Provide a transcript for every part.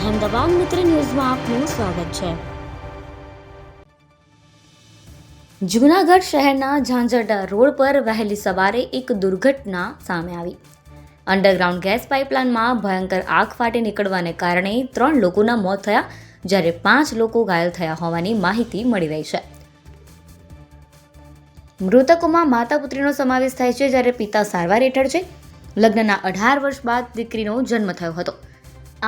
અહેમદાબાદ મિત્ર ન્યૂઝમાં આપનું સ્વાગત છે. જૂનાગઢ શહેરના ઝાંઝરડા રોડ પર વહેલી સવારે એક દુર્ઘટના સામે આવી. અંડરગ્રાઉન્ડ ગેસ પાઇપલાઇનમાં ભયંકર આગ ફાટી નીકળવાને કારણે ત્રણ લોકોના મોત થયા, જ્યારે પાંચ લોકો ઘાયલ થયા હોવાની માહિતી મળી રહી છે. મૃતકોમાં માતા પુત્રીનો સમાવેશ થાય છે જ્યારે પિતા સારવાર હેઠળ છે. લગ્નના અઢાર વર્ષ બાદ દીકરીનો જન્મ થયો હતો.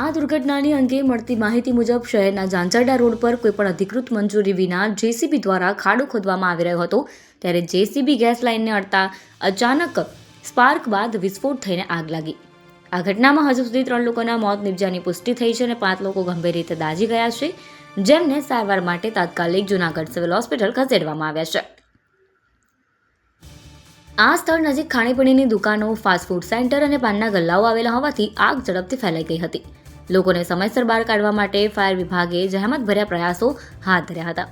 આ દુર્ઘટનાની અંગે મળતી માહિતી મુજબ શહેરના ઝાંઝરડા રોડ પર કોઈપણ અધિકૃત મંજૂરી વિના જેસીબી દ્વારા ખાડો ખોદવામાં આવી રહ્યો હતો, ત્યારે જેસીબી ગેસ લાઇનને અડતા અચાનક સ્પાર્ક બાદ વિસ્ફોટ થઈને આગ લાગી. આ ઘટનામાં હજુ સુધી ત્રણ લોકોના મોત, નિપજાની પુષ્ટિ થઈ છે અને પાંચ લોકો ગંભીર રીતે દાઝી ગયા છે, જેમને સારવાર માટે તાત્કાલિક જૂનાગઢ સિવિલ હોસ્પિટલ ખસેડવામાં આવ્યા છે. આ સ્થળ નજીક ખાણીપીણીની દુકાનો ફાસ્ટફૂડ સેન્ટર અને પાનના ગલ્લાઓ આવેલા હોવાથી આગ ઝડપથી ફેલાઈ ગઈ હતી. લોકોને સમયસર બહાર કાઢવા માટે ફાયર વિભાગે જહેમતભર્યા પ્રયાસો હાથ ધર્યા હતા.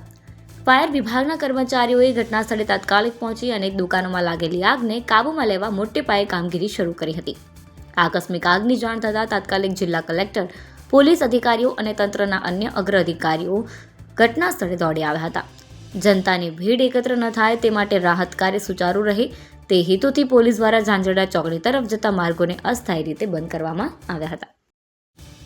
ફાયર વિભાગના કર્મચારીઓએ ઘટના સ્થળે તાત્કાલિક પહોંચી અનેક દુકાનોમાં લાગેલી આગને કાબૂમાં લેવા મોટે પાયે કામગીરી શરૂ કરી હતી. આકસ્મિક આગની જાણ થતાં તાત્કાલિક જિલ્લા કલેક્ટર, પોલીસ અધિકારીઓ અને તંત્રના અન્ય અગ્ર અધિકારીઓ ઘટના સ્થળે દોડી આવ્યા હતા. જનતાની ભીડ એકત્ર ન થાય તે માટે રાહત કાર્ય સુચારુ રહે તે હેતુથી પોલીસ દ્વારા ઝાંઝરડા ચોકડી તરફ જતા માર્ગોને અસ્થાયી રીતે બંધ કરવામાં આવ્યા હતા.